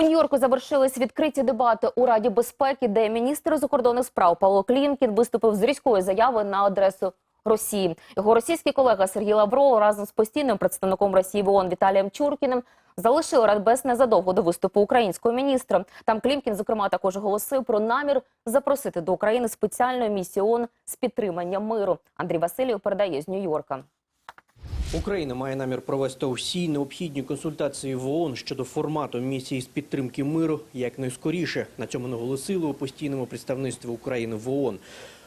У Нью-Йорку завершились відкриті дебати у Раді безпеки, де міністр закордонних справ Павло Клімкін виступив з різкою заявою на адресу Росії. Його російський колега Сергій Лавров разом з постійним представником Росії в ООН Віталієм Чуркіним залишили Радбез незадовго до виступу українського міністра. Там Клімкін, зокрема, також оголосив про намір запросити до України спеціальну місію ООН з підтримання миру. Андрій Васильєв передає з Нью-Йорка. Україна має намір провести усі необхідні консультації в ООН щодо формату місії з підтримки миру якнайскоріше. На цьому наголосили у постійному представництві України в ООН.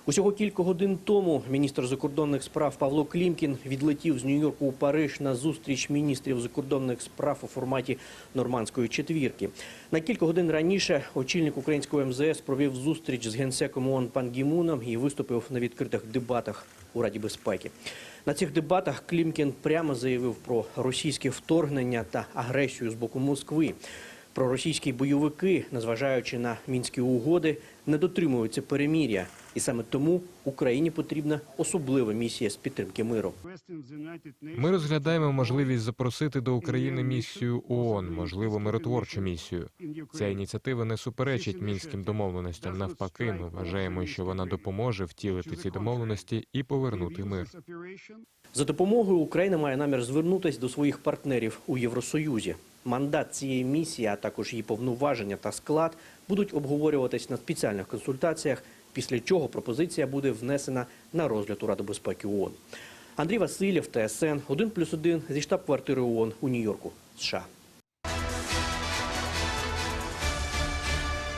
Усього кілька годин тому міністр закордонних справ Павло Клімкін відлетів з Нью-Йорку у Париж на зустріч міністрів закордонних справ у форматі нормандської четвірки. На кілька годин раніше очільник українського МЗС провів зустріч з генсеком ООН пан Гімуном і виступив на відкритих дебатах у Раді безпеки. На цих дебатах Клімкін прямо заявив про російське вторгнення та агресію з боку Москви. Про російські бойовики, незважаючи на мінські угоди, не дотримуються переміря, і саме тому Україні потрібна особлива місія з підтримки миру. Ми розглядаємо можливість запросити до України місію ООН, можливо, миротворчу місію. Ця ініціатива не суперечить мінським домовленостям. Навпаки, ми вважаємо, що вона допоможе втілити ці домовленості і повернути мир. За допомогою Україна має намір звернутися до своїх партнерів у Євросоюзі. Мандат цієї місії, а також її повноваження та склад будуть обговорюватись на спеціальних консультаціях, після чого пропозиція буде внесена на розгляд у Раду безпеки ООН. Андрій Васильєв, ТСН 1+,1 зі штаб-квартири ООН у Нью-Йорку, США.